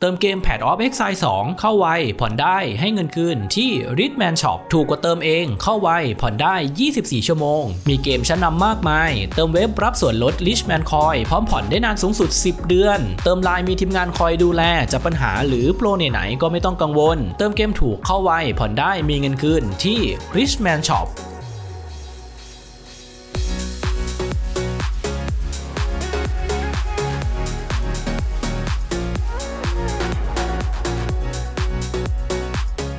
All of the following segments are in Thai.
เติมเกม Pad of Exile 2 เข้าไว ผ่อนได้ให้เงินคืนที่ Ritman Shop ถูกกว่าเติมเอง เข้าไว ผ่อนได้ 24 ชั่วโมง มีเกมชั้นนำมากมาย เติมเว็บรับส่วนลด Richman Coin พร้อมผ่อนได้นานสูงสุด 10 เดือน เติมไลน์มีทีมงานคอยดูแล จะปัญหาหรือโปรไหนๆก็ไม่ต้องกังวล เติมเกมถูกเข้าไว ผ่อนได้มีเงินคืนที่ Richman Shop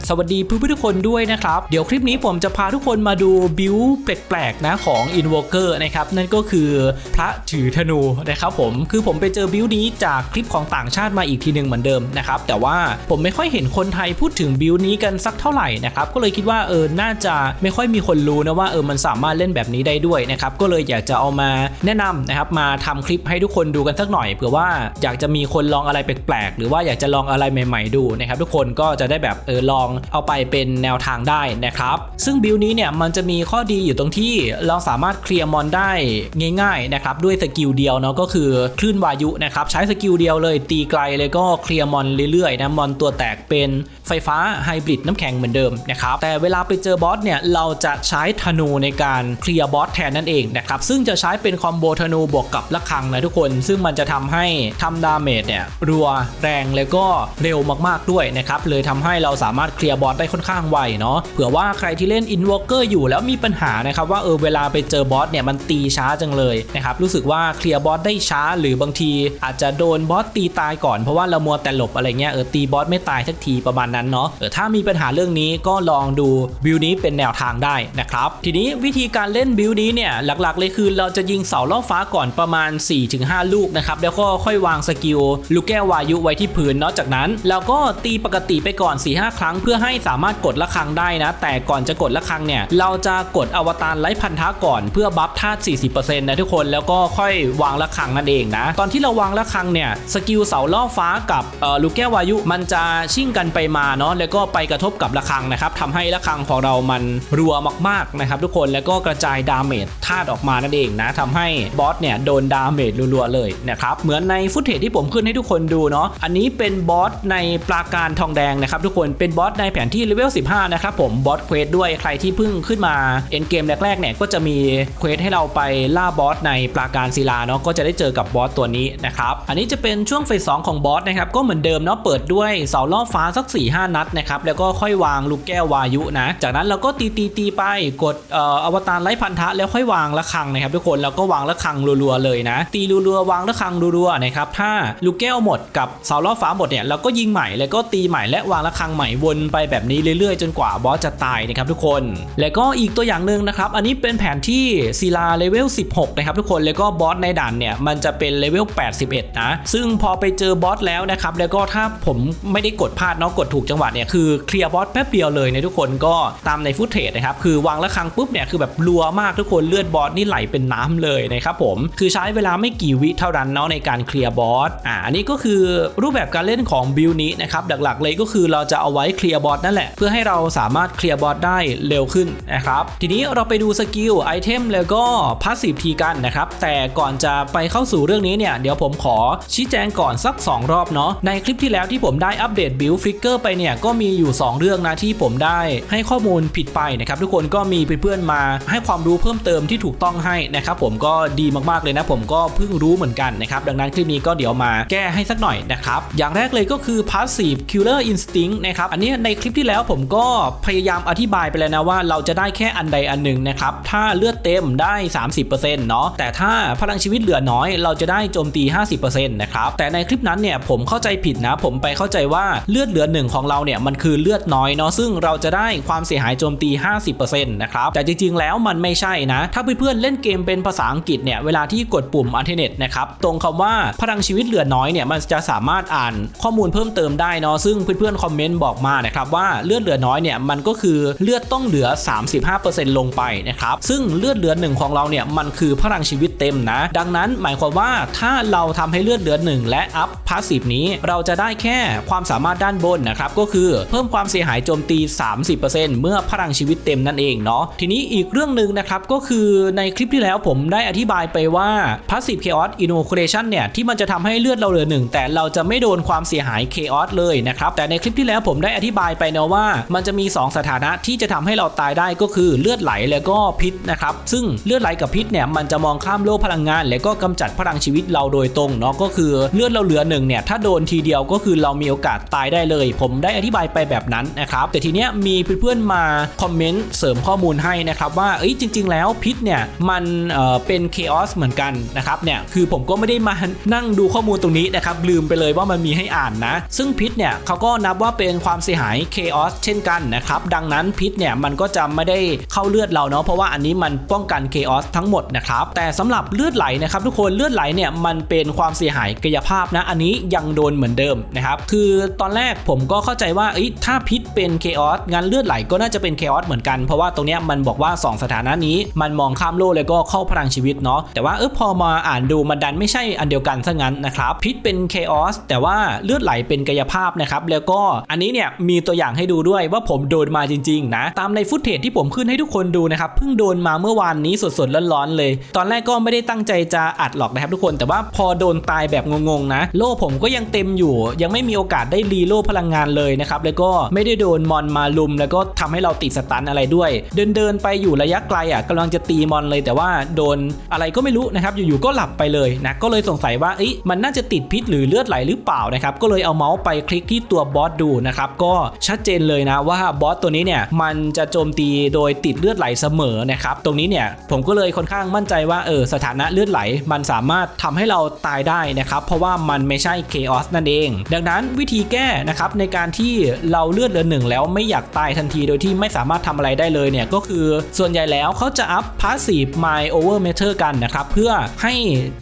สวัสดีเพื่อนๆทุกคนด้วยนะครับ เดี๋ยวคลิปนี้ผมจะพาทุกคนมาดูบิวแปลกๆนะของ Invoker นะครับ นั่นก็คือพระถือธนูนะครับผมคือผมไปเจอบิวนี้จากคลิปของต่างชาติมาอีกทีหนึ่งเหมือนเดิมนะครับแต่ว่าผมไม่ค่อยเห็นคนไทยพูดถึงบิวนี้กันสักเท่าไหร่นะครับก็เลยคิดว่าเออน่าจะไม่ค่อยมีคนรู้นะว่าเออมันสามารถเล่นแบบนี้ได้ด้วยนะครับก็เลยอยากจะเอามาแนะนำนะครับมาทำคลิปให้ทุกคนดูกันสักหน่อยเผื่อว่าอยากจะมีคนลองอะไรแปลกๆหรือว่าอยากจะลองอะไรใหม่ ๆ ดูนะครับทุกคนก็จะได้แบบเออลองเอาไปเป็นแนวทางได้นะครับ ซึ่งบิลนี้เนี่ยมันจะมีข้อดีอยู่ตรงที่เราสามารถเคลียร์มอนได้ง่ายๆนะครับด้วยสกิลเดียวเนาะก็คือคลื่นวายุนะครับใช้สกิลเดียวเลยตีไกลเลยก็เคลียร์มอนเรื่อยๆนะมอนตัวแตกเป็นไฟฟ้าไฮบริดน้ำแข็งเหมือนเดิมนะครับแต่เวลาไปเจอบอสเนี่ยเราจะใช้ธนูในการเคลียร์บอสแทนนั่นเองนะครับซึ่งจะใช้เป็นคอมโบธนูบวกกับระฆังนะทุกคน ซึ่งมันจะทำให้ทำดาเมจเนี่ยรัวแรงแล้วก็เร็วมากๆด้วยนะครับเลยทำให้เราสามารถเคลียร์ียบอสได้ค่อนข้างไวเนาะเผื่อว่าใครที่เล่น Invoker อยู่แล้วมีปัญหานะครับว่าเออเวลาไปเจอบอสเนี่ยมันตีช้าจังเลยนะครับรู้สึกว่าเคลียร์บอสได้ช้า หรือบางทีอาจจะโดนบอสตีตายก่อนเพราะว่าเรามัวแต่หลบอะไรเงี้ยเออตีบอสไม่ตายสักทีประมาณนั้นเนาะเออถ้ามีปัญหาเรื่องนี้ก็ลองดูบิลนี้เป็นแนวทางได้นะครับทีนี้วิธีการเล่นบิลนี้เนี่ยหลักๆเลยคือเราจะยิงเสาล่อฟ้าก่อนประมาณ 4-5 ลูกนะครับแล้วก็ค่อยวางสกิลลูกแก้ววายุไว้ที่พื้นเนาะจากนั้นเราก็ตีปกติไปก่อน4-5ครั้งเพื่อให้สามารถกดระฆังได้นะ แต่ก่อนจะกดระฆังเนี่ย เราจะกดอวตารไร้พันธะก่อนเพื่อบัฟธาตุ 40%นะทุกคนแล้วก็ค่อยวางระฆังนั่นเองนะ ตอนที่เราวางระฆังเนี่ยสกิลเสาล่อฟ้ากับลูกแก้ววายุมันจะชิ่งกันไปมาเนาะแล้วก็ไปกระทบกับระฆังนะครับทำให้ระฆังของเรามันรัวมากๆนะครับทุกคนแล้วก็กระจายดาเมจธาตุออกมานั่นเองนะทำให้บอสเนี่ยโดนดาเมจรัวๆเลยนะครับเหมือนในฟุตเทจที่ผมขึ้นให้ทุกคนดูเนาะอันนี้เป็นบอสในปราการทองแดงนะครับทุกคนเป็นบอสในแผนที่เลเวล 15 นะครับผมบอสเควสด้วยใครที่เพิ่งขึ้นมาเอ็นเกมแรกๆเนี่ยก็จะมีเควสให้เราไปล่าบอสในปราการศิลาเนาะก็จะได้เจอกับบอสตัวนี้นะครับอันนี้จะเป็นช่วงเฟสสองของบอสนะครับก็เหมือนเดิมเนาะเปิดด้วยเสาล่อฟ้าสัก4ี่ห้านัดนะครับแล้วก็ค่อยวางลูกแก้ววายุนะ จากนั้นเราก็ตีตีตีไปกดเอ่ออวตารไร้พันธะแล้วค่อยวางระฆังนะครับทุกคนแล้วก็วางระฆังรัวๆเลยนะ ตีรัวๆวางระฆังรัวๆนะครับถ้าลูกแก้วหมดกับเสาล่อฟ้าหมดเนี่ยเราก็ยิงใหม่แล้วก็ตีใหม่และวางระฆังใหม่วนไปไปแบบนี้เรื่อยๆ จนกว่าบอสจะตายนะครับทุกคน แล้วก็อีกตัวอย่างหนึ่งนะครับ อันนี้เป็นแผนที่ศิลาเลเวล 16 นะครับทุกคน แล้วก็บอสในด่านเนี่ยมันจะเป็นเลเวล 81 นะ ซึ่งพอไปเจอบอสแล้วนะครับ แล้วก็ถ้าผมไม่ได้กดพลาดเนาะกดถูกจังหวะเนี่ยคือเคลียร์บอสแป๊บเดียวเลยนะทุกคนก็ตามในฟุตเทจนะครับคือวางระฆังปุ๊บเนี่ยคือแบบรัวมากทุกคนเลือดบอสนี่ไหลเป็นน้ำเลยนะครับผมคือใช้เวลาไม่กี่วิเท่านั้นเนาะในการเคลียร์บอสอ่าอันนี้ก็คือรูปแบบการเล่นของบิลนี้นะครับหลักๆเลยก็คือเราจะเอาไว้เคลียร์บอสนั่นแหละ เพื่อให้เราสามารถเคลียร์บอสได้เร็วขึ้นนะครับ ทีนี้เราไปดูสกิลไอเทมแล้วก็พาสซีฟทีกันนะครับ แต่ก่อนจะไปเข้าสู่เรื่องนี้เนี่ย เดี๋ยวผมขอชี้แจงก่อนสัก 2 รอบเนาะ ในคลิปที่แล้วที่ผมได้อัปเดตบิลฟิกเกอร์ไปเนี่ย ก็มีอยู่ 2 เรื่องนะที่ผมได้ให้ข้อมูลผิดไปนะครับทุกคนก็มีเพื่อนๆมาให้ความรู้เพิ่มเติมที่ถูกต้องให้นะครับผมก็ดีมากๆเลยนะ ผมก็เพิ่งรู้เหมือนกันนะครับดังนั้นคลิปนี้ก็เดี๋ยวมาแก้ให้สักหน่อยนะครับอย่างแรกเลยก็คือ passive killer instinct นะครับอันนี้ในคลิปที่แล้วผมก็พยายามอธิบายไปแล้วนะว่าเราจะได้แค่อันใดอันหนึ่งนะครับ ถ้าเลือดเต็มได้ 30%เนาะ แต่ถ้าพลังชีวิตเหลือน้อยเราจะได้โจมตี 50%นะครับ แต่ในคลิปนั้นเนี่ยผมเข้าใจผิดนะ ผมไปเข้าใจว่าเลือดเหลือหนึ่งของเราเนี่ยมันคือเลือดน้อยเนาะ ซึ่งเราจะได้ความเสียหายโจมตี 50%นะครับ แต่จริงๆ แล้วมันไม่ใช่นะ ถ้าเพื่อนๆเล่นเกมเป็นภาษาอังกฤษเนี่ย เวลาที่กดปุ่มอัลเทเน็ตนะครับ ตรงคำว่าพลังชีวิตเหลือน้อยเนี่ย มันจะสามารถอ่านข้อมูลเพิ่มเติมได้เนาะ ซึ่งเพื่อนๆคอมเมนต์บอกมานะครับนะครับว่าเลือดเหลือน้อยเนี่ยมันก็คือเลือดต้องเหลือ 35%ลงไปนะครับซึ่งเลือดเหลือหนึ่งของเราเนี่ยมันคือพลังชีวิตเต็มนะ ดังนั้นหมายความว่าถ้าเราทำให้เลือดเหลือหนึ่งและอัพพาสซีฟนี้เราจะได้แค่ความสามารถด้านบนนะครับก็คือเพิ่มความเสียหายโจมตี 30%เมื่อพลังชีวิตเต็มนั่นเองเนาะทีนี้อีกเรื่องหนึ่งนะครับก็คือในคลิปที่แล้วผมได้อธิบายไปว่า Passive Chaos Inoculation เนี่ยที่มันจะทำให้เลือดเราเหลือหนึ่งแต่เราจะไม่โดนความเสียหาย Chaos เลยนะครับแต่ในคลิปที่แล้วผมได้อธิบายไปนะว่า มันจะมี 2 สถานะที่จะทำให้เราตายได้ก็คือเลือดไหลแล้วก็พิษนะครับ ซึ่งเลือดไหลกับพิษเนี่ยมันจะมองข้ามโลกพลังงาน แล้วก็กำจัดพลังชีวิตเราโดยตรงเนาะก็คือเลือดเราเหลือหนึ่งเนี่ยถ้าโดนทีเดียวก็คือเรามีโอกาสตายได้เลย ผมได้อธิบายไปแบบนั้นนะครับแต่ทีเนี้ยมีเพื่อนๆมาคอมเมนต์เสริมข้อมูลให้นะครับว่าเอ้ยจริง ๆ แล้วพิษเนี่ยมันเอ่อเป็น Chaos เหมือนกันนะครับเนี่ยคือผมก็ไม่ได้มานั่งดูข้อมูลตรงนี้นะครับลืมไปเลยว่ามันมีให้อ่านนะ ซึ่งพิษเนี่ยเขาก็นับว่าเป็นความเสียหาย Chaos เช่นกันนะครับ ดังนั้นพิษเนี่ยมันก็จะไม่ได้เข้าเลือดเราเนาะเพราะว่าอันนี้มันป้องกัน Chaos ทั้งหมดนะครับแต่สำหรับเลือดไหลนะครับทุกคนเลือดไหลเนี่ยมันเป็นความเสียหายกายภาพนะ อันนี้ยังโดนเหมือนเดิมนะครับคือตอนแรกผมก็เข้าใจว่าถ้าพิษเป็น Chaos งั้นเลือดไหลก็น่าจะเป็น Chaos เหมือนกันเพราะว่าตรงเนี้ยมันบอกว่า 2 สถานะนี้ มันมองข้ามโลกแล้วก็เข้าพลังชีวิตเนาะแต่ว่าเออพอมาอ่านดูมันดันไม่ใช่อันเดียวกันซะงั้นนะครับพิษเป็น Chaos แต่ว่าเลือดไหลเป็นกายภาพนะครับแล้วก็อันนี้เนี่ยมีตัวอย่างให้ดูด้วยว่าผมโดนมาจริงๆนะตามในฟุตเทจที่ผมขึ้นให้ทุกคนดูนะครับเพิ่งโดนมาเมื่อวานนี้สดๆร้อนๆเลย ตอนแรกก็ไม่ได้ตั้งใจจะอัดหรอกนะครับทุกคนแต่ว่าพอโดนตายแบบงงๆนะ โล่ผมก็ยังเต็มอยู่ ยังไม่มีโอกาสได้รีโล่พลังงานเลยนะครับแล้วก็ไม่ได้โดนมอนมาลุม แล้วก็ทำให้เราติดสตันอะไรด้วย เดินเดินๆไปอยู่ระยะไกลอะกำลังจะตีมอนเลย แต่ว่าโดนอะไรก็ไม่รู้นะครับอยู่ๆก็หลับไปเลยนะก็เลยสงสัยว่าเอ้ยมันน่าจะติดพิษหรือเลือดไหลหรือเปล่านะครับก็เลยเอาเมาส์ไปคลิกที่ตัวบอสดูนะครับก็ชัดเจนเลยนะว่าบอสตัวนี้เนี่ยมันจะโจมตีโดยติดเลือดไหลเสมอนะครับตรงนี้เนี่ยผมก็เลยค่อนข้างมั่นใจว่าเออสถานะเลือดไหล มันสามารถทำให้เราตายได้นะครับเพราะว่ามันไม่ใช่ Chaos นั่นเอง ดังนั้นวิธีแก้นะครับในการที่เราเลือดเหลือหนึ่งแล้วไม่อยากตายทันทีโดยที่ไม่สามารถทำอะไรได้เลยเนี่ยก็คือส่วนใหญ่แล้วเขาจะอัพ Passive My Over Matter กันนะครับเพื่อให้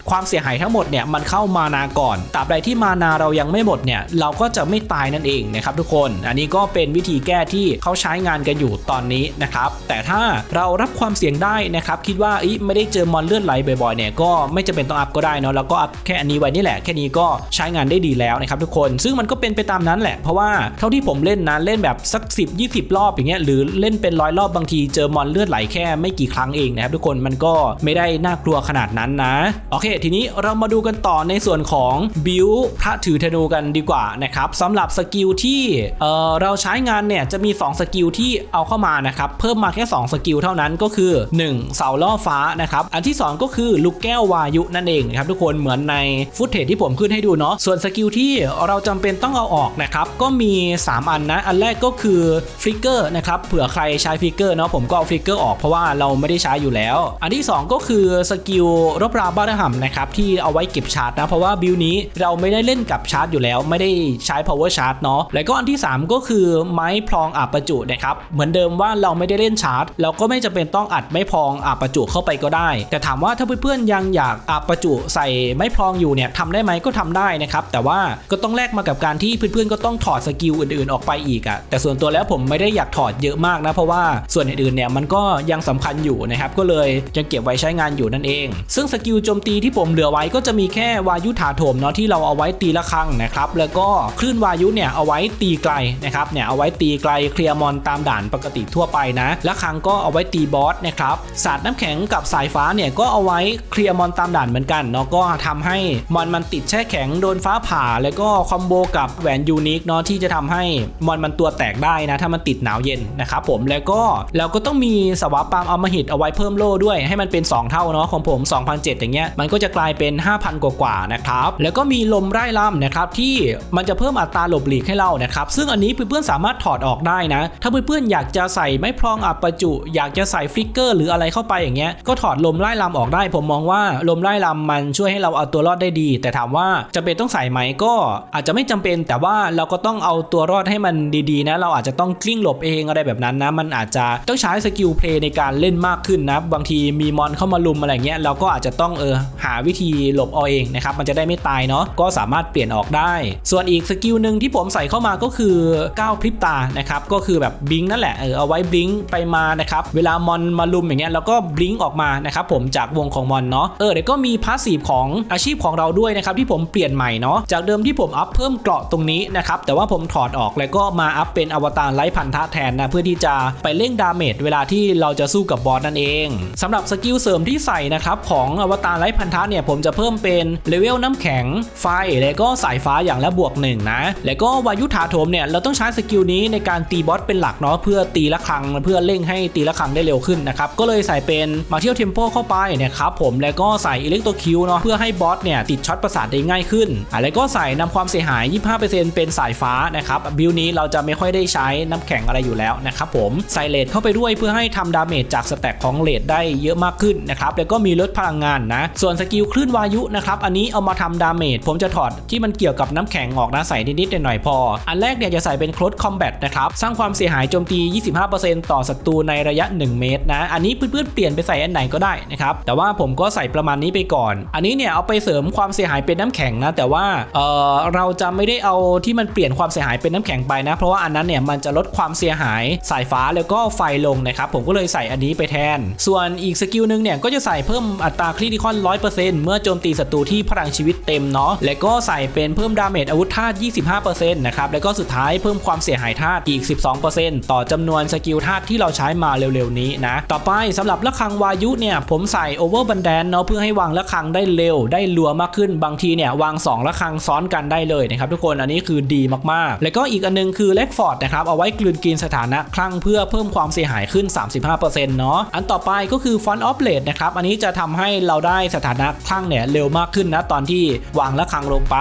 ความเสียหายทั้งหมดเนี่ยมันเข้ามานาก่อนตราบใดที่มานาเรายังไม่หมดเนี่ยเราก็จะไม่ตายนั่นเองนะครับทุกคนอันนี้ก็เป็นวิธีแก้ที่เขาใช้งานกันอยู่ตอนนี้นะครับ แต่ถ้าเรารับความเสี่ยงได้นะครับ คิดว่าอีไม่ได้เจอมอนเลือดไหลบ่อยๆเนี่ยก็ไม่จำเป็นต้องอัพก็ได้เนาะแล้วก็อัพแค่อันนี้ไว้นี่แหละแค่นี้ก็ใช้งานได้ดีแล้วนะครับทุกคนซึ่งมันก็เป็นไปตามนั้นแหละเพราะว่าเท่าที่ผมเล่นนะเล่นแบบสัก 10 20 รอบอย่างเงี้ยหรือเล่นเป็นร้อยรอบบางทีเจอมอนเลือดไหลแค่ไม่กี่ครั้งเองนะครับทุกคนมันก็ไม่ได้น่ากลัวขนาดนั้นนะโอเค ทีนี้เรามาดูกันต่อในส่วนของบิวพระถือธนูกันดีกว่านะครับสำหรับสกิลที่เออเราใช้งานเนี่ยจะมี 2 สกิลที่เอาเข้ามานะครับเพิ่มมาแค่ 2 สกิลเท่านั้นก็คือ 1 เสาล่อฟ้านะครับอันที่ 2 ก็คือลูกแก้ววายุนั่นเองนะครับทุกคนเหมือนในฟุตเทจที่ผมขึ้นให้ดูเนาะส่วนสกิลที่เราจำเป็นต้องเอาออกนะครับก็มี 3 อันนะอันแรกก็คือฟิกเกอร์นะครับเผื่อใครใช้ฟิกเกอร์เนาะผมก็เอาฟิกเกอร์ออกเพราะว่าเราไม่ได้ใช้อยู่แล้ว อันที่ 2 ก็คือสกิลรบราบ้านหัมนะครับที่เอาไว้เก็บชาร์จนะเพราะว่าบิลนี้เราไม่ได้เล่นกับชาร์จอยู่แล้ว ไม่ได้ใช้ power charge เนาะแล้วก็อันที่ 3 ก็คือไม้พลองอาบประจุนะครับเหมือนเดิมว่าเราไม่ได้เล่นชาร์จ เราก็ไม่จำเป็นต้องอัดไม้พลองอาบประจุเข้าไปก็ได้ แต่ถามว่าถ้าเพื่อนๆยังอยากอาบประจุใส่ไม้พลองอยู่เนี่ยทำได้ไหมก็ทำได้นะครับแต่ว่าก็ต้องแลกมากับการที่เพื่อนๆก็ต้องถอดสกิลอื่นๆออกไปอีกอะแต่ส่วนตัวแล้วผมไม่ได้อยากถอดเยอะมากนะเพราะว่าส่วนอื่นๆเนี่ยมันก็ยังสำคัญอยู่นะครับก็เลยยังเก็บไว้ใช้งานอยู่นั่นเอง ซึ่งสกิลโจมตีที่ผมเหลือไว้ก็จะมีแค่วายุถาโถมเนาะที่เราเอาไว้ตีละครั้งนะครับแล้วก็คลื่นวายุเนี่ยเอาไว้ตีไกลนะครับเนี่ยเอาไว้ตีไกลเคลียร์มอนตามด่านปกติทั่วไปนะ และครั้งก็เอาไว้ตีบอสนะครับสาดน้ำแข็งกับสายฟ้าเนี่ยก็เอาไว้เคลียร์มอนตามด่านเหมือนกันเนาะก็ทำให้มอนมันติดแช่แข็งโดนฟ้าผ่า แล้วก็คอมโบกับแหวนยูนิคเนาะที่จะทำให้มอนมันตัวแตกได้นะถ้ามันติดหนาวเย็นนะครับผมแล้วก็เราก็ต้องมีสวาปามอมหิตเอาไว้เพิ่มโล่ด้วยให้มันเป็น 2 เท่าเนาะของผม2,007อย่างเงี้ยมันก็จะกลายเป็น 5,000 กว่าๆนะครับแล้วก็มีลมไร่ลำนะครับที่มันจะเพิ่มอัตราหลบหลีกให้เรานะครับซึ่งอันนี้เพื่อนๆสามารถถอดออกได้นะ ถ้าเพื่อนๆอยากจะใส่ไม้พรองอับประจุ อยากจะใส่ฟลิกเกอร์หรืออะไรเข้าไปอย่างเงี้ยก็ถอดลมไร่ลำออกได้ ผมมองว่าลมไร่ลำมันช่วยให้เราเอาตัวรอดได้ดี แต่ถามว่าจะเป็นต้องใส่ไหมก็อาจจะไม่จำเป็น แต่ว่าเราก็ต้องเอาตัวรอดให้มันดีๆนะ เราอาจจะต้องกลิ้งหลบเองอะไรแบบนั้นนะ มันอาจจะต้องใช้สกิลเพลย์ในการเล่นมากขึ้นนะ บางทีมีมอนเข้ามาลุมอะไรเงี้ยเราก็อาจจะต้องเออหาวิธีหลบเอาเองนะครับมันจะได้ไม่ตายเนาะก็สามารถเปลี่ยนออกได้ ส่วนอีกสกิลหนึ่งที่ผมใส่เข้ามาก็คือ9 พริบตานะครับก็คือแบบบลิงนั่นแหละเออเอาไว้บลิงไปมานะครับเวลามอนมาลุมอย่างเงี้ยแล้วก็บลิงออกมานะครับผมจากวงของมอนเนาะเออเดี๋ยวก็มีพาสซีฟของอาชีพของเราด้วยนะครับที่ผมเปลี่ยนใหม่เนาะจากเดิมที่ผมอัพเพิ่มเกราะตรงนี้นะครับแต่ว่าผมถอดออกแล้วก็มาอัพเป็นอวตารไร้พันธะแทนนะเพื่อที่จะไปเร่งดาเมจเวลาที่เราจะสู้กับบอสนั่นเองสำหรับสกิลเสริมที่ใส่นะครับของอวตารไร้พันธะเนี่ยผมจะเพิ่มเป็นเลเวลน้ำแข็งไฟแล้วก็สายฟ้าอย่างละบวกหนึ่งนะแล้วก็วายุถาโถมเนี่ยเราต้องใช้สกิลนี้ในการตีบอสเป็นหลักเนาะเพื่อตีละครังเพื่อเร่งให้ตีละครังได้เร็วขึ้นนะครับก็เลยใส่เป็นมาเทียลเทมโปเข้าไปนะครับผมแล้วก็ใส่อิเล็กโตคิวเนาะเพื่อให้บอสเนี่ยติดช็อตประสาทได้ง่ายขึ้นอะแล้วก็ใส่นำความเสียหาย 25%เป็นสายฟ้านะครับบิลนี้เราจะไม่ค่อยได้ใช้น้ำแข็งอะไรอยู่แล้วนะครับผมใส่เลดเข้าไปด้วยเพื่อให้ทำดาเมจจากสแต็กของเลดได้เยอะมากขึ้นนะครับแล้วก็มีลดพลังงานนะส่วนสกิลคลื่นวายุนะครับอันนี้เอามาทำดาเมจผมจะถอดที่มันเกี่ยวกับน้ำแข็งออกนะใส่นิดๆหน่อยๆพอ อันแรกเนี่ยจะใส่เป็นคล o สคอมแบทนะครับ สร้างความเสียหายโจมตี 25%ต่อศัตรูในระยะ 1 เมตรนะ อันนี้เพื่อนๆเปลี่ยนไปใส่อันไหนก็ได้นะครับ แต่ว่าผมก็ใส่ประมาณนี้ไปก่อน อันนี้เนี่ยเอาไปเสริมความเสียหายเป็นน้ำแข็งนะ แต่ว่าเออเราจะไม่ได้เอาที่มันเปลี่ยนความเสียหายเป็นน้ำแข็งไปนะ เพราะว่าอันนั้นเนี่ยมันจะลดความเสียหายสายฟ้าแล้วก็ไฟลงนะครับ ผมก็เลยใส่อันนี้ไปแทน ส่วนอีกสกิลหนึ่งเนี่ยก็จะใส่เพิ่มอัตราคริติคอน100%เมื่อโจมตีศัตรูที่พลังชีวิตเต็มเนาะ แล้วก็ใส่เป็นเพิ่มดาเมจอาวุธธาตุ25%นะครับ แล้วก็สุดท้ายเพิ่มความเสียหายธาตุอีก 12%ต่อจำนวนสกิลธาตุที่เราใช้มาเร็วๆนี้นะ ต่อไปสำหรับระฆังวายุเนี่ยผมใส่โอเวอร์บันแดนเนาะเพื่อให้วางระฆังได้เร็วได้รัวมากขึ้นบางทีเนี่ยวาง 2 ระฆังซ้อนกันได้เลยนะครับทุกคนอันนี้คือดีมากๆ แล้วก็อีกอันนึงคือเล็กฟอร์ดนะครับเอาไว้กลืนกินสถานะคลั่งเพื่อเพิ่มความเสียหายขึ้น 35%เนาะอันต่อไปก็คือฟอนต์ออฟเลดนะครับอันนี้จะทำให้เราได้สถานะคลั่งเนี่ยเร็วมากขึ้นนะตอนที่วางระฆังลงไป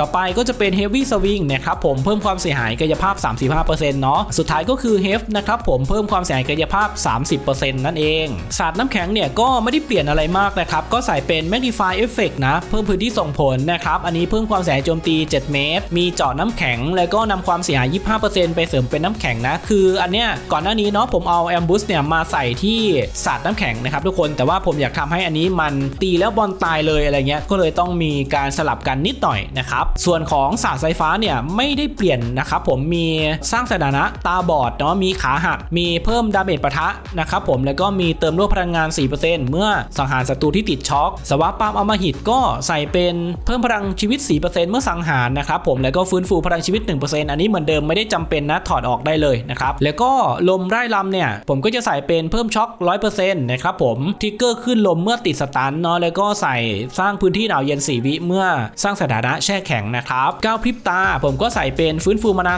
ต่อไปก็จะเป็นเฮฟวี่สวิงนะครับผมเพิ่มความเสียหายกายภาพ 35%เนาะสุดท้ายก็คือเฮฟนะครับผมเพิ่มความเสียหายกายภาพ 30%นั่นเองศาสตร์น้ำแข็งเนี่ยก็ไม่ได้เปลี่ยนอะไรมากนะครับก็ใส่เป็น Magnify Effect นะ เพิ่มพื้นที่ส่งผลนะครับอันนี้เพิ่มความเสียหายโจมตี 7 เมตร มีเจาะน้ำแข็ง แล้วก็นำความเสียหาย 25%ไปเสริมเป็นน้ำแข็งนะ คืออันเนี้ยก่อนหน้านี้เนาะผมเอาแอมบูสเนี่ยมาใส่ที่ศาสตร์น้ำแข็งนะครับทุกคนแต่ว่าผมอยากทำให้อันนี้มันตีแล้วบอลตายเลยอะไรเงี้ยก็เลยต้องมีการสลับกันนิดหน่อยนะครับส่วนของศาสตร์ไฟฟ้าเนี่ยไม่ได้เปลี่ยนนะครับผมมีสร้างสถานะตาบอดเนาะมีขาหัก มีเพิ่มดาเมจปะทะนะครับผมแล้วก็มีเติมรวบพลังงาน 4%เมื่อสังหารศัตรูที่ติดช็อคสวาปามอมหิตก็ใส่เป็นเพิ่มพลังชีวิต 4%เมื่อสังหารนะครับผมแล้วก็ฟื้นฟูพลังชีวิต 1%อันนี้เหมือนเดิมไม่ได้จำเป็นนะถอดออกได้เลยนะครับแล้วก็ลมไร่ลำเนี่ยผมก็จะใส่เป็นเพิ่มช็อค100%นะครับผมทิกเกอร์ขึ้นลมเมื่อติดสตันเนาะแล้วก็ใส่สร้างพื้นที่หนาวเย็น 4 วิเมื่อสร้างสถานะแช่แข็งนะครับก้าวพริบตาผมก็ใส่เป็นฟื้นฟูมานา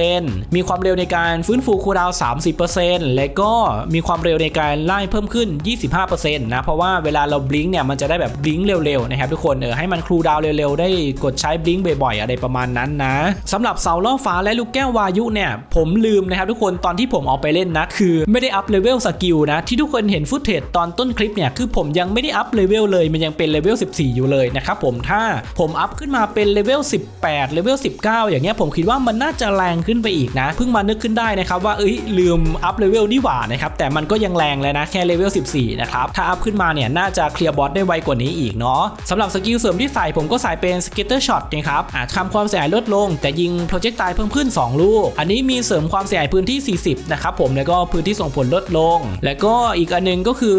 30%มีความเร็วในการฟื้นฟูคูลดาวน์30%และก็มีความเร็วในการไล่เพิ่มขึ้น 25%นะเพราะว่าเวลาเราบลิงเนี่ยมันจะได้แบบบลิงเร็วๆนะครับทุกคนเออให้มันคูลดาวน์เร็วๆ ได้กดใช้บลิงบ่อยๆ อะไรประมาณนั้นนะสำหรับเสาล่อฟ้าและลูกแก้ววายุเนี่ยผมลืมนะครับทุกคนตอนที่ผมเอาไปเล่นนะคือไม่ได้อัพเลเวลสกิลนะที่ทุกคนเห็นฟุตเทจตอนต้นคลิปเนี่ยคือผมยังไม่ได้อัพเลเวลเลยมันยังเป็นเลเวล14 อยู่เลยนะครับผมถ้าผมอัพขึ้นมาเป็นเลเวล18เลเวล19 อย่างเงี้ยผมคิดว่ามันน่าจะแรงขึ้นไปอีกนะ เพิ่งมานึกขึ้นได้นะครับว่าเอ้ยลืมอัพเลเวลนี่หว่านะครับแต่มันก็ยังแรงเลยนะแค่เลเวล14 นะครับ ถ้าอัพขึ้นมาเนี่ยน่าจะเคลียร์บอสได้ไวกว่านี้อีกเนาะสำหรับสกิลเสริมที่ใส่ผมก็ใส่เป็นสเก็ตเตอร์ช็อตนะครับอาจทำความเสียหายลดลง แต่ยิงโปรเจกต์ตายเพิ่มขึ้น 2 ลูก อันนี้มีเสริมความเสียหายพื้นที่ 40 นะครับผมแล้วก็พื้นที่ส่งผลลดลง แล้วก็อีกอันหนึงก็คือ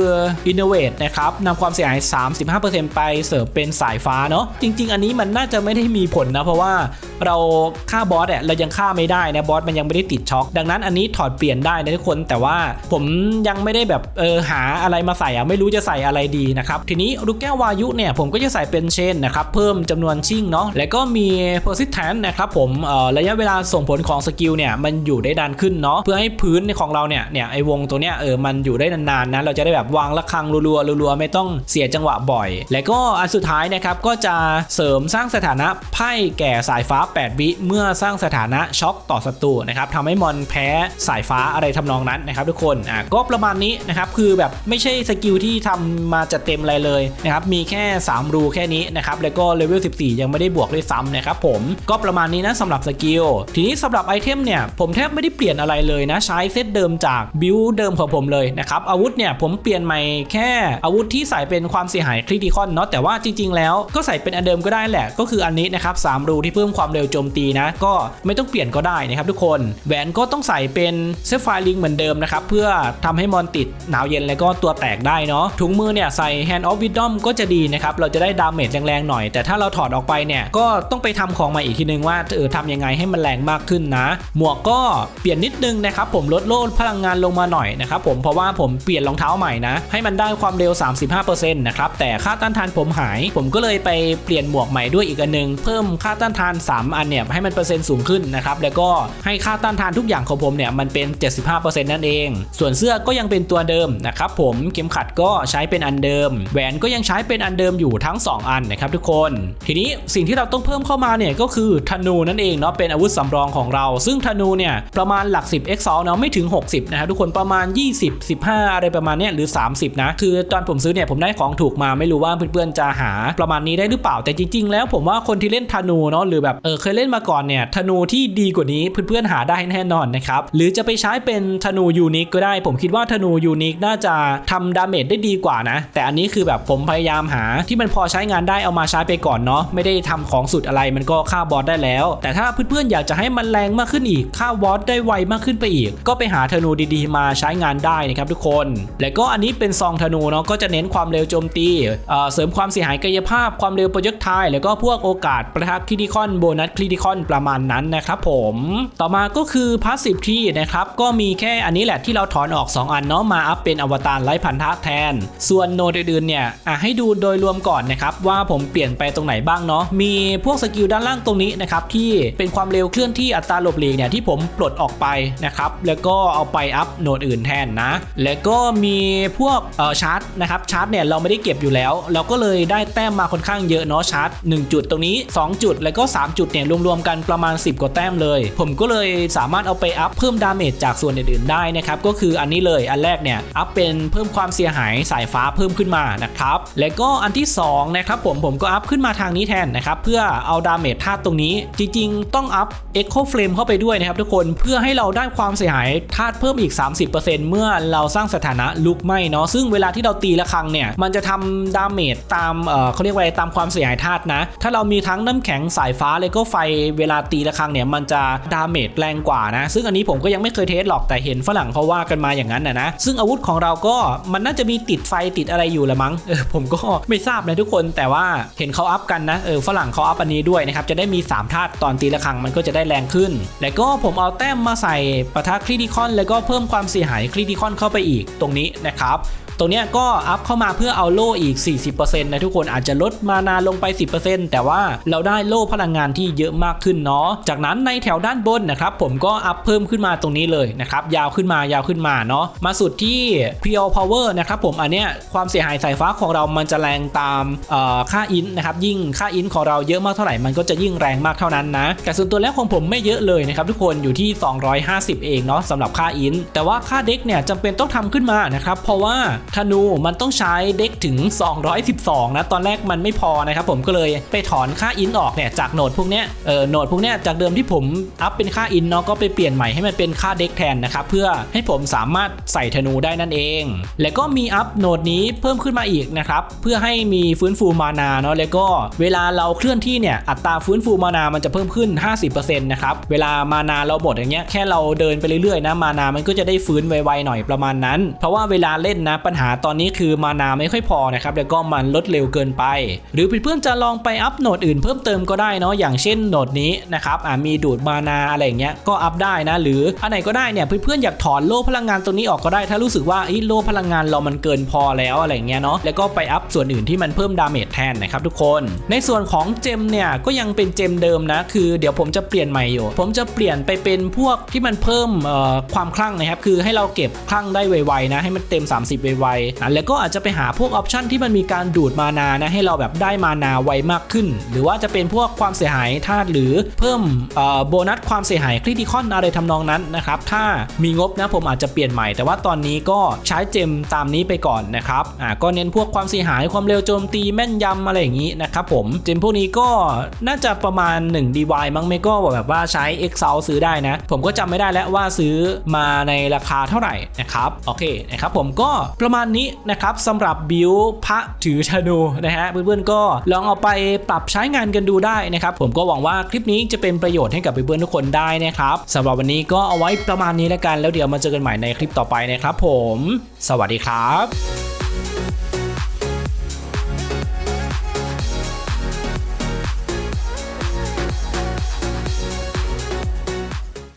Innovate นะครับนำความเสียหาย 35%ไปเสริมเป็นสายฟ้าเนาะจริง ๆ อันนี้มันน่าจะไม่ได้มีผลนะเพราะว่าเราฆ่าบอสเนี่ยเรายังฆ่าไม่ได้นะบอสมันยังไม่ได้ติดช็อคดังนั้นอันนี้ถอดเปลี่ยนได้นะทุกคนแต่ว่าผมยังไม่ได้แบบเออหาอะไรมาใส่อะไม่รู้จะใส่อะไรดีนะครับทีนี้ลูกแก้ววายุเนี่ยผมก็จะใส่เป็นเชนนะครับเพิ่มจำนวนชิ่งเนาะแล้วก็มี persistent นะครับผมเอ่อระยะเวลาส่งผลของสกิลเนี่ยมันอยู่ได้นานขึ้นเนาะเพื่อให้พื้นของเราเนี่ยเนี่ยไอวงตัวเนี้ยเออมันอยู่ได้นานๆนะเราจะได้แบบวางระฆังรัวๆรัวๆไม่ต้องเสียจังหวะบ่อย แล้วก็อันสุดท้ายนะครับก็จะเสริมสร้างสถานะไพ่แก่สายฟ้า8วิเมื่อสร้างสถานะช็อกต่อศัตรูนะครับทำให้มอนแพ้สายฟ้าอะไรทำนองนั้นนะครับทุกคนอะก็ประมาณนี้นะครับคือแบบไม่ใช่สกิลที่ทำมาจัดเต็มอะไรเลยนะครับมีแค่ 3 รูแค่นี้นะครับแล้วก็เลเวล14 ยังไม่ได้บวกด้วยซ้ำนะครับผมก็ประมาณนี้นะสำหรับสกิลทีนี้สำหรับไอเทมเนี่ยผมแทบไม่ได้เปลี่ยนอะไรเลยนะใช้เซตเดิมจากบิวเดิมของผมเลยนะครับอาวุธเนี่ยผมเปลี่ยนใหม่แค่อาวุธที่ใส่เป็นความเสียหายคริติคอนเนาะแต่ว่าจริง ๆ แล้วก็ใส่เป็นอันเดิมก็ได้แหละ ก็คืออันนี้นะครับ3รูที่เพิ่มความเร็วโจมตีนะก็ไม่ต้องต้องเปลี่ยนก็ได้นะครับทุกคนแหวนก็ต้องใส่เป็นเซฟไฟลิงเหมือนเดิมนะครับเพื่อทำให้มอนติดหนาวเย็นแล้วก็ตัวแตกได้เนาะถุงมือเนี่ยใส่ Hand of Wisdom ก็จะดีนะครับเราจะได้ดาเมจแรงๆหน่อย แต่ถ้าเราถอดออกไปเนี่ยก็ต้องไปทำของใหม่อีกทีนึงว่าเออทำยังไงให้มันแรงมากขึ้นนะ หมวกก็เปลี่ยนนิดนึงนะครับผมลดโลดพลังงานลงมาหน่อยนะครับผมเพราะว่าผมเปลี่ยนรองเท้าใหม่นะให้มันได้ความเร็ว 35%นะครับแต่ค่าต้านทานผมหาย ผมก็เลยไปเปลี่ยนหมวกใหม่ด้วยอีกอันนึงเพิ่มค่าต้านทาน 3 อันเนี่ยให้มันเปอร์เซ็นต์สูงขึ้นนะครับแล้วก็ให้ค่าต้านทานทุกอย่างของผมเนี่ยมันเป็น 75%นั่นเอง ส่วนเสื้อก็ยังเป็นตัวเดิมนะครับผมเข็มขัดก็ใช้เป็นอันเดิม แหวนก็ยังใช้เป็นอันเดิมอยู่ทั้ง 2 อันนะครับทุกคน ทีนี้สิ่งที่เราต้องเพิ่มเข้ามาเนี่ยก็คือธนูนั่นเองเนาะเป็นอาวุธสำรองของเรา ซึ่งธนูเนี่ยประมาณหลัก 10 x 2เนาะไม่ถึง 60นะครับทุกคนประมาณ 20 15 อะไรประมาณเนี้ยหรือ 30 นะ คือตอนผมซื้อเนี่ยผมได้ของถูกมาไม่รู้ว่าเพื่อนๆจะหาประมาณนี้ได้หรือเปล่าแต่จริง ๆ แล้วผมว่าคนที่เล่นธนูเนาะหรือแบบเออเคยเล่นมาก่อนเนี่ยธนูที่ดีกว่านี้เพื่อนๆหาได้แน่นอนนะครับหรือจะไปใช้เป็นธนูยูนิคก็ได้ ผมคิดว่าธนูยูนิคน่าจะทำดาเมจได้ดีกว่านะ แต่อันนี้คือแบบผมพยายามหาที่มันพอใช้งานได้เอามาใช้ไปก่อนเนาะไม่ได้ทำของสุดอะไรมันก็ฆ่าบอสได้แล้ว แต่ถ้าเพื่อนๆอยากจะให้มันแรงมากขึ้นอีกฆ่าบอสได้ไวมากขึ้นไปอีก ก็ไปหาธนูดีๆ มาใช้งานได้นะครับทุกคน แล้วก็อันนี้เป็นซองธนูเนาะก็จะเน้นความเร็วโจมตีเเสริมความเสียหายกายภาพความเร็วโปรเจกต์ไทแล้วก็พวกโอกาสประทักคริติคอนโบนัสคริติคอนประมาณนั้นนะครับผมต่อมาก็คือพาสซีฟที่นะครับก็มีแค่อันนี้แหละที่เราถอนออก 2 อันเนาะมาอัพเป็นอวตารไร้พันธะแทน ส่วนโนดอื่นๆเนี่ยอะให้ดูโดยรวมก่อนนะครับว่าผมเปลี่ยนไปตรงไหนบ้างเนาะมีพวกสกิลด้านล่างตรงนี้นะครับที่เป็นความเร็วเคลื่อนที่อัตราหลบหลีกเนี่ยที่ผมปลดออกไปนะครับแล้วก็เอาไปอัพโนดอื่นแทนนะ แล้วก็มีพวกเอ่อชาร์จนะครับชาร์จเนี่ยเราไม่ได้เก็บอยู่แล้ว เราก็เลยได้แต้มมาค่อนข้างเยอะเนาะชาร์จ 1 จุดตรงนี้ 2 จุดแล้วก็ 3 จุดเนี่ยรวมๆกันประมาณ 10 กว่าแต้มเลย ผมก็เลยสามารถเอาไปอัพเพิ่มดาเมจจากส่วนอื่นๆได้นะครับก็คืออันนี้เลยอันแรกเนี่ยอัพเป็นเพิ่มความเสียหายสายฟ้าเพิ่มขึ้นมานะครับแล้วก็อันที่2นะครับผมผมก็อัพขึ้นมาทางนี้แทนนะครับเพื่อเอาดาเมจธาตุตรงนี้ จริงๆ ต้องอัพ Echo Flame เข้าไปด้วยนะครับทุกคนเพื่อให้เราได้ความเสียหายธาตุเพิ่มอีก 30%เมื่อเราสร้างสถานะลุกไหมเนาะซึ่งเวลาที่เราตีละครั้งเนี่ยมันจะทำดาเมจตามเอ่อเขาเรียกว่าอะไรตามความเสียหายธาตุนะ ถ้าเรามีทั้งน้ำแข็งสายฟ้าเลยก็ไฟเวลาตีละครั้งเนี่ยมันจะดาเมจแรงกว่านะ ซึ่งอันนี้ผมก็ยังไม่เคยเทสหรอกแต่เห็นฝรั่งเขาว่ากันมาอย่างนั้นนะนะ ซึ่งอาวุธของเราก็มันน่าจะมีติดไฟติดอะไรอยู่ละมั้งเออผมก็ไม่ทราบนะทุกคนแต่ว่าเห็นเขาอัพกันนะเออฝรั่งเขาอัพอันนี้ด้วยนะครับจะได้มี3ธาตุตอนตีละครั้งมันก็จะได้แรงขึ้น แล้วก็ผมเอาแต้มมาใส่ปะทะคริติคอน แล้วก็เพิ่มความเสียหายคริติคอนเข้าไปอีกตรงนี้นะครับ ตรงเนี้ยก็อัพเข้ามาเพื่อเอาโล่อีก 40%นะทุกคนอาจจะลดมานาลงไป 10%แต่ว่าเราได้โล่พลังงานที่เยอะมากขึ้นเนาะจากนั้นในแถวด้านบนนะครับผมก็อัพเพิ่มขึ้นมาตรงนี้เลยนะครับยาวขึ้นมายาวขึ้นมาเนาะมาสุดที่ Pure Power นะครับผมอันเนี้ยความเสียหายสายฟ้าของเรามันจะแรงตามค่าอินนะครับยิ่งค่าอินของเราเยอะมากเท่าไหร่มันก็จะยิ่งแรงมากเท่านั้นนะแต่ส่วนตัวแล้วของผมไม่เยอะเลยนะครับทุกคนอยู่ที่ 250 เองเนาะสำหรับค่าอินแต่ว่าค่าเด็กเนี่ยจำเป็นต้องทำขึ้นมานะครับเพราะว่าธนูมันต้องใช้เด็กถึง 212 นะ ตอนแรกมันไม่พอนะครับผมก็เลยไปถอนค่าอินออกเนี่ยจากโหนดพวกเนี้ยเออโหนดพวกเนี้ยจากเดิมที่ผมอัพเป็นค่าอินเนาะก็ไปเปลี่ยนใหม่ให้มันเป็นค่าเด็กแทนนะครับเพื่อให้ผมสามารถใส่ธนูได้นั่นเอง แล้วก็มีอัพโหนดนี้เพิ่มขึ้นมาอีกนะครับเพื่อให้มีฟื้นฟูมานาเนาะแล้วก็เวลาเราเคลื่อนที่เนี่ยอัตราฟื้นฟูมานามันจะเพิ่มขึ้น 50%นะครับเวลามานาเราหมดอย่างเงี้ยแค่เราเดินไปเรื่อยๆนะมานามันก็จะได้ฟื้นไวๆหน่อยประมาณนั้น เพราะว่าเวลาเล่นนะปัญญหาตอนนี้คือมานาไม่ค่อยพอนะครับแล้วก็มันลดเร็วเกินไป หรือเพื่อนๆจะลองไปอัพโหนดอื่นเพิ่มเติมก็ได้เนาะอย่างเช่นโหนดนี้นะครับอ่ามีดูดมานาอะไรอย่างเงี้ยก็อัพได้นะ หรืออันไหนก็ได้เนี่ยเพื่อนๆอยากถอนโล่พลังงานตรงนี้ออกก็ได้ ถ้ารู้สึกว่าอีโล่พลังงานเรามันเกินพอแล้วอะไรเงี้ยเนาะแล้วก็ไปอัพส่วนอื่นที่มันเพิ่มดาเมจแทนนะครับทุกคน ในส่วนของเจมเนี่ยก็ยังเป็นเจมเดิมนะ คือเดี๋ยวผมจะเปลี่ยนใหม่อยู่ ผมจะเปลี่ยนไปเป็นพวกที่มันเพิ่มความคลั่งนะครับคือให้เราเก็บคลั่งได้ไวๆนะให้มันเต็ม 30 ไวๆอะแล้วก็อาจจะไปหาพวกออปชันที่มันมีการดูดมานานะให้เราแบบได้มานาไวมากขึ้น หรือว่าจะเป็นพวกความเสียหายธาตุหรือเพิ่มโบนัสความเสียหายคริติคอนอะไรทำนองนั้นนะครับถ้ามีงบนะผมอาจจะเปลี่ยนใหม่ แต่ว่าตอนนี้ก็ใช้เจมตามนี้ไปก่อนนะครับอ่าก็เน้นพวกความเสียหายความเร็วโจมตีแม่นยำอะไรอย่างนี้นะครับผมเจมพวกนี้ก็น่าจะประมาณ1 DY มั้งไม่ก็แบบว่าใช้ Excel ซื้อได้นะ ผมก็จำไม่ได้แล้วว่าซื้อมาในราคาเท่าไหร่นะครับโอเคนะครับผมก็ประมาณนี้นะครับสำหรับบิวพระถือธนูนะฮะเพื่อนๆก็ลองเอาไปปรับใช้งานกันดูได้นะครับผมก็หวังว่าคลิปนี้จะเป็นประโยชน์ให้กับเพื่อนๆทุกคนได้นะครับสำหรับวันนี้ก็เอาไว้ประมาณนี้แล้วกันแล้วเดี๋ยวมาเจอกันใหม่ในคลิปต่อไปนะครับผม สวัสดีครับ